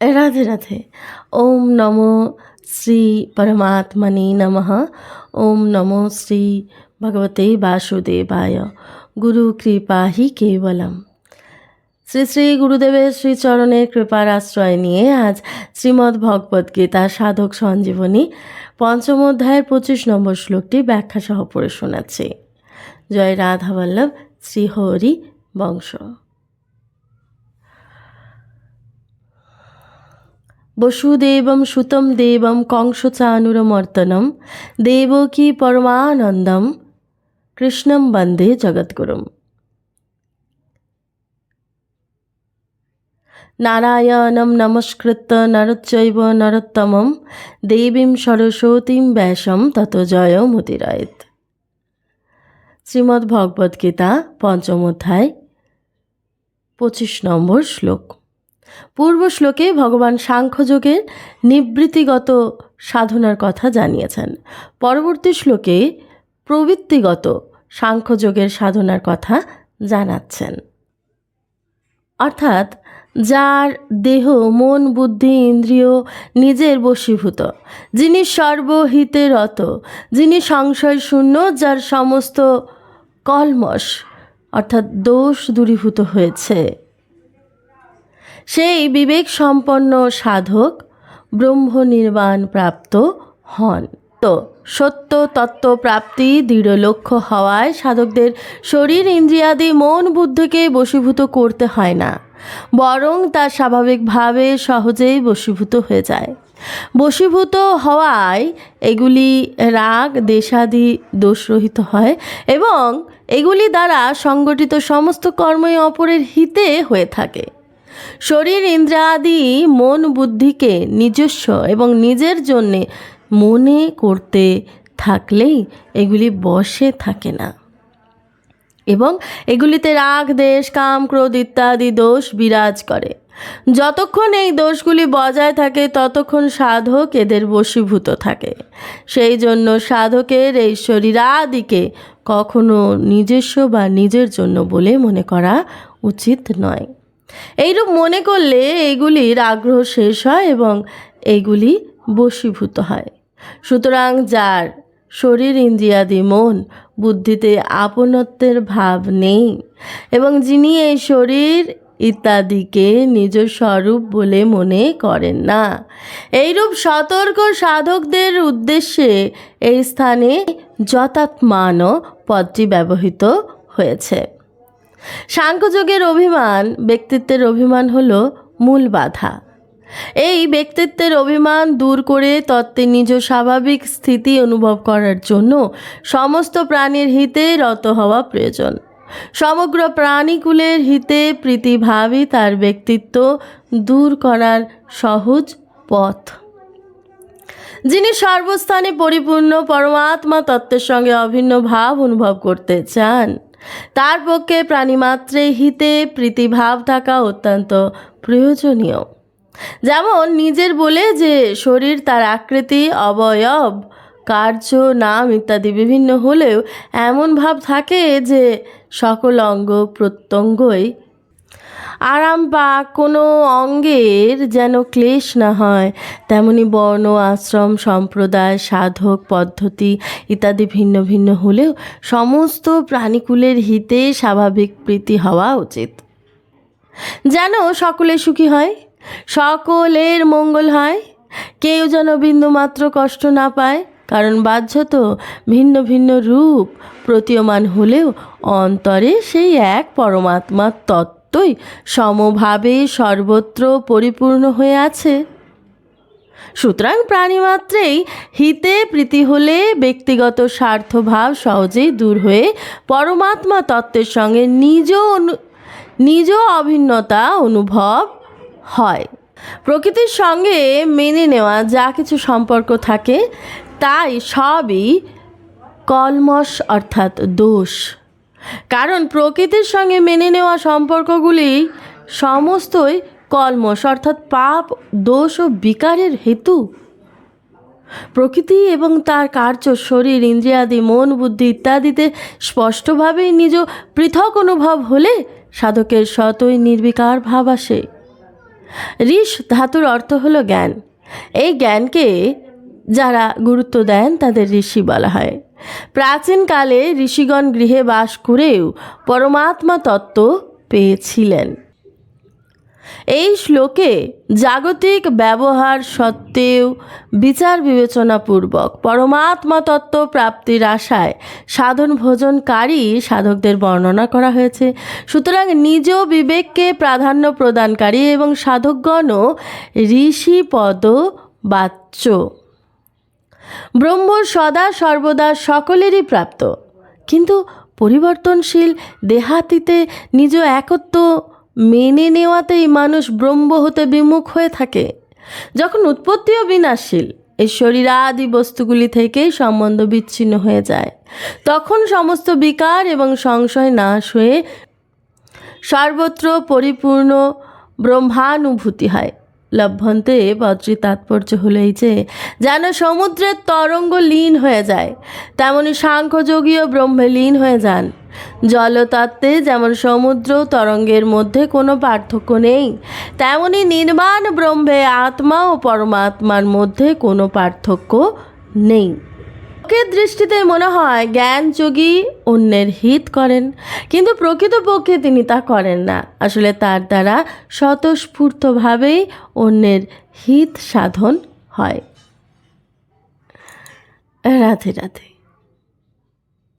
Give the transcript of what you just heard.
রাধে রাধে ওম নমো শ্রী পরমাত্মনে নমঃ ওম নমো শ্রী ভগবতে বাসুদেবায় গুরু কৃপা হি কেবলম শ্রী শ্রী গুরুদেবের শ্রীচরণের কৃপার আশ্রয় নিয়ে আজ শ্রীমদ্ ভগবদ্ গীতা সাধক সঞ্জীবনী পঞ্চম অধ্যায়ের পঁচিশ নম্বর শ্লোকটি ব্যাখ্যা সহ পড়ে শোনাচ্ছি। জয় রাধাবল্লভ শ্রীহরি বংশ। বসুদেবম সুতম দেবম কংসচানুরমর্তনম দেবকী পরমানন্দম কৃষ্ণম বন্দে জগদ্গুরুম। নারায়ণম নমস্কৃত নরচৈব নরোত্তমম দেবীম সরস্বতীম ব্যাসম তত জয় মুদিরায়ত। শ্রীমদ্ ভগবদ্গীতা পঞ্চম অধ্যায় পঁচিশ নম্বর শ্লোক। পূর্ব শ্লোকে ভগবান সাংখ্যযোগের নিবৃত্তিগত সাধনার কথা জানিয়েছেন। পরবর্তী শ্লোকে প্রবৃত্তিগত সাংখ্যযোগের সাধনার কথা জানাচ্ছেন। অর্থাৎ, যার দেহ, মন, বুদ্ধি, ইন্দ্রিয় নিজের বশীভূত, যিনি সর্বহিতে রত যিনি সংশয় শূন্য, যার সমস্ত কলমশ, অর্থাৎ দোষ দূরীভূত হয়েছে। সেই বিবেক সম্পন্ন সাধক ব্রহ্ম নির্বাণ প্রাপ্ত হন। তো সত্য তত্ত্ব প্রাপ্তি দৃঢ় লক্ষ্য হওয়ায় সাধকদের শরীর, ইন্দ্রিয়াদি, মন, বুদ্ধিকে বশীভূত করতে হয় না। বরং তা স্বাভাবিকভাবে সহজেই বশীভূত হয়ে যায়। বশীভূত হওয়ায় এগুলি রাগ, দেশাদি দোষরহিত হয় এবং এগুলি দ্বারা সংগঠিত সমস্ত কর্মই অপরের হিতে হয়ে থাকে। শরীর ইন্দ্রাদি মন বুদ্ধিকে নিজস্ব এবং নিজের জন্যে মনে করতে থাকলেই এগুলি বসে থাকে না। এবং এগুলিতে রাগ, দেশ, কাম, ক্রোধ ইত্যাদি দোষ বিরাজ করে। যতক্ষণ এই দোষগুলি বজায় থাকে, ততক্ষণ সাধক এদের বশীভূত থাকে। সেই জন্য সাধকের এই শরীরাদিকে কখনো নিজস্ব বা নিজের জন্য বলে মনে করা উচিত নয়। এইরূপ মনে করলে এগুলির আগ্রহ শেষ হয় এবং এইগুলি বশীভূত হয়। সুতরাং যার শরীর ইন্দ্রিয়াদি মন, বুদ্ধিতে আপনত্বের ভাব নেই এবং যিনি এই শরীর ইত্যাদিকে নিজ স্বরূপ বলে মনে করেন না, এইরূপ সতর্ক সাধকদের উদ্দেশ্যে এই স্থানে যথাত্মান পদটি ব্যবহৃত হয়েছে। সাংখ্যযোগের অভিমান, ব্যক্তিত্বের অভিমান হল মূল বাধা। এই ব্যক্তিত্বের অভিমান দূর করে তত্ত্বে নিজ স্বাভাবিক স্থিতি অনুভব করার জন্য সমস্ত প্রাণীর হিতে রত হওয়া প্রয়োজন। সমগ্র প্রাণীকুলের হিতে প্রীতিভাবই তার ব্যক্তিত্ব দূর করার সহজ পথ। যিনি সর্বস্থানে পরিপূর্ণ পরমাত্মা তত্ত্বের সঙ্গে অভিন্ন ভাব অনুভব করতে চান তার পক্ষে প্রাণীমাত্রে হিতে প্রীতিভাব থাকা অত্যন্ত প্রয়োজনীয়। যেমন নিজের বলে যে শরীর তার আকৃতি, অবয়ব, কার্য, নাম ইত্যাদি বিভিন্ন হলেও এমন ভাব থাকে যে সকল অঙ্গ প্রত্যঙ্গই আরাম বা কোনো অঙ্গের যেন ক্লেশ না হয়, তেমনি বর্ণ, আশ্রম, সম্প্রদায়, সাধক পদ্ধতি ইত্যাদি ভিন্ন ভিন্ন হলেও সমস্ত প্রাণীকুলের হিতে স্বাভাবিক প্রীতি হওয়া উচিত। যেন সকলে সুখী হয়, সকলের মঙ্গল হয়, কেউ যেন বিন্দুমাত্র কষ্ট না পায়, কারণ বাহ্যত ভিন্ন ভিন্ন রূপ প্রতীয়মান হলেও অন্তরে সেই এক পরমাত্মার তত্ত্বই সমভাবে সর্বত্র পরিপূর্ণ হয়ে আছে। সুতরাং প্রাণীমাত্রেই হিতে প্রীতি হলে ব্যক্তিগত স্বার্থভাব সহজেই দূর হয়ে পরমাত্মা তত্ত্বের সঙ্গে নিজ অনু, নিজ অভিন্নতা অনুভব হয়। প্রকৃতির সঙ্গে মেনে নেওয়া যা কিছু সম্পর্ক থাকে, তাই সবই কলমশ অর্থাৎ দোষ। কারণ প্রকৃতির সঙ্গে মেনে নেওয়া সম্পর্কগুলি সমস্তই কলমশ অর্থাৎ পাপ, দোষ ও বিকারের হেতু। প্রকৃতি এবং তার কার্য, শরীর, ইন্দ্রিয়াদি, মন, বুদ্ধি ইত্যাদিতে স্পষ্টভাবেই নিজ পৃথক অনুভব হলে সাধকের শতই নির্বিকার ভাব আসে। ঋষ ধাতুর অর্থ হলো জ্ঞান। এই জ্ঞানকে যারা গুরুত্ব দেন, তাদের ঋষি বলা হয়। প্রাচীনকালে ঋষিগণ গৃহে বাস করেও পরমাত্মা তত্ত্ব পেয়েছিলেন। এই শ্লোকে জাগতিক ব্যবহার সত্ত্বেও বিচার বিবেচনাপূর্বক পরমাত্মা তত্ত্ব প্রাপ্তির আশায় সাধন ভোজনকারী সাধকদের বর্ণনা করা হয়েছে। সুতরাং নিজ বিবেককে প্রাধান্য প্রদানকারী এবং সাধকগণও ঋষিপদ বাচ্য ব্রহ্ম সদা সর্বদা সকলেরই প্রাপ্ত। কিন্তু পরিবর্তনশীল দেহাতিতে নিজ একত্ব মেনে নেওয়াতেই মানুষ ব্রহ্ম হতে বিমুখ হয়ে থাকে। যখন উৎপত্তিও বিনাশশীল এই শরীরাদি বস্তুগুলি থেকেই সম্বন্ধ বিচ্ছিন্ন হয়ে যায়। তখন সমস্ত বিকার এবং সংশয় নাশ হয়ে সর্বত্র পরিপূর্ণ ব্রহ্মানুভূতি হয়। লভ্যন্তে বজ্রী তাৎপর্য হলো এই যে, যেন সমুদ্রের তরঙ্গ লীন হয়ে যায়, তেমনি সাংখ্যযোগীয় ব্রহ্মে লীন হয়ে যান। জলতত্ত্বে যেমন সমুদ্র তরঙ্গের মধ্যে কোনো পার্থক্য নেই, তেমনি নির্মাণ ব্রহ্মে আত্মা ও পরমাত্মার মধ্যে কোনো পার্থক্য নেই। লোকের দৃষ্টিতে মনে হয় জ্ঞান যোগী অন্যের হিত করেন, কিন্তু প্রকৃতপক্ষে তিনি তা করেন না। আসলে তার দ্বারা স্বতঃস্ফূর্তভাবেই অন্যের হিত সাধন হয়। রাধে রাধে।